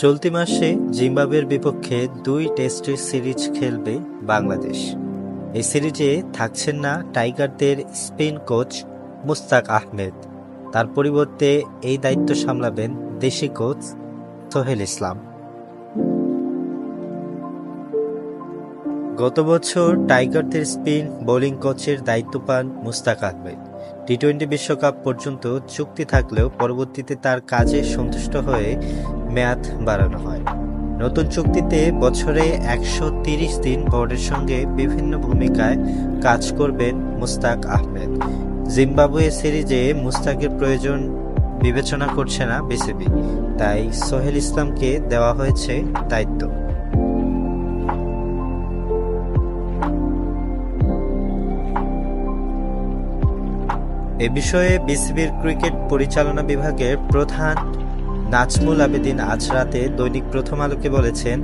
চলতি মাসে জিম্বাবুয়ের বিপক্ষে দুই টেস্টের সিরিজ খেলবে বাংলাদেশ। এই সিরিজে থাকছেন না টাইগারদের স্পিন কোচ মুস্তাক আহমেদ। তার পরিবর্তে এই দায়িত্ব সামলাবেন দেশি কোচ সোহেল ইসলাম। গত বছর টাইগারদের স্পিন বোলিং কোচের দায়িত্ব পান মুস্তাক আহমেদ। টি টোয়েন্টি বিশ্বকাপ পর্যন্ত চুক্তি থাকলেও পরবর্তীতে তার কাজে সন্তুষ্ট হয়ে মেয়াদ বাড়ানো হয়। নতুন চুক্তিতে বছরে একশো তিরিশ দিন বোর্ডের সঙ্গে বিভিন্ন ভূমিকায় কাজ করবেন মুস্তাক আহমেদ। জিম্বাবুয়ে সিরিজে মুস্তাকের প্রয়োজন বিবেচনা করছে না বিসিবি। তাই সোহেল ইসলামকে দেওয়া হয়েছে দায়িত্ব। এ বিষয়ে বিসিবির ক্রিকেট পরিচালনা বিভাগের প্রধান নাজমুল আবেদিন আজ রাতে দৈনিক প্রথম আলোকে বলেছেন,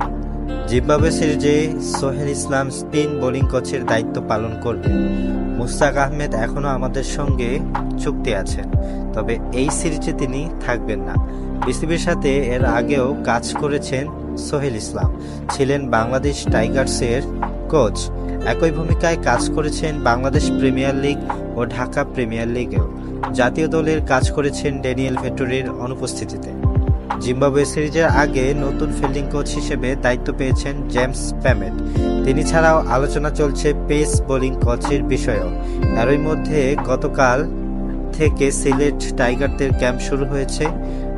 জিম্বাবুয়ে সিরিজে সোহেল ইসলাম স্পিন বোলিং কোচের দায়িত্ব পালন করবেন। মুস্তাক আহমেদ এখনও আমাদের সঙ্গে চুক্তি আছেন, তবে এই সিরিজে তিনি থাকবেন না। বিসিবির সাথে এর আগেও কাজ করেছেন সোহেল ইসলাম, ছিলেন বাংলাদেশ টাইগার্সের কোচ। একই ভূমিকায় কাজ করেছেন বাংলাদেশ প্রিমিয়ার লিগ ও ঢাকা প্রিমিয়ার লিগেও জাতীয় দলের কাজ করেছেন ড্যানিয়েল ভেটোরির অনুপস্থিতিতে। জিম্বাবুয়ে সিরিজের আগে নতুন ফিল্ডিং কোচ হিসেবে দায়িত্ব পেয়েছেন জেমস প্যামেট। তিনি ছাড়াও আলোচনা চলছে পেস বোলিং কোচের বিষয়েও। এরই মধ্যে গতকাল থেকে সিলেট টাইগারদের ক্যাম্প শুরু হয়েছে।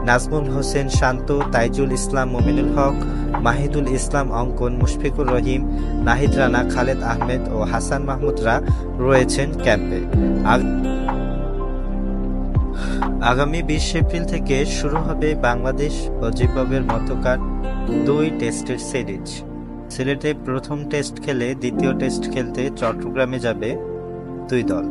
নাজমুল হোসেন শান্ত, তাইজুল ইসলাম মোমিনুল হক, মাহিদুল ইসলাম অঙ্কন, মুশফিকুর রহিম, নাহিদ রানা, খালেদ আহমেদ ও হাসান মাহমুদরা রয়েছেন ক্যাম্পে। আগামী বিশ এপ্রিল থেকে শুরু হবে বাংলাদেশ ও জিম্বাবুয়ের মধ্যকার দুই টেস্টের সিরিজ। সিলেটে প্রথম টেস্ট খেলে দ্বিতীয় টেস্ট খেলতে চট্টগ্রামে যাবে দুই দল।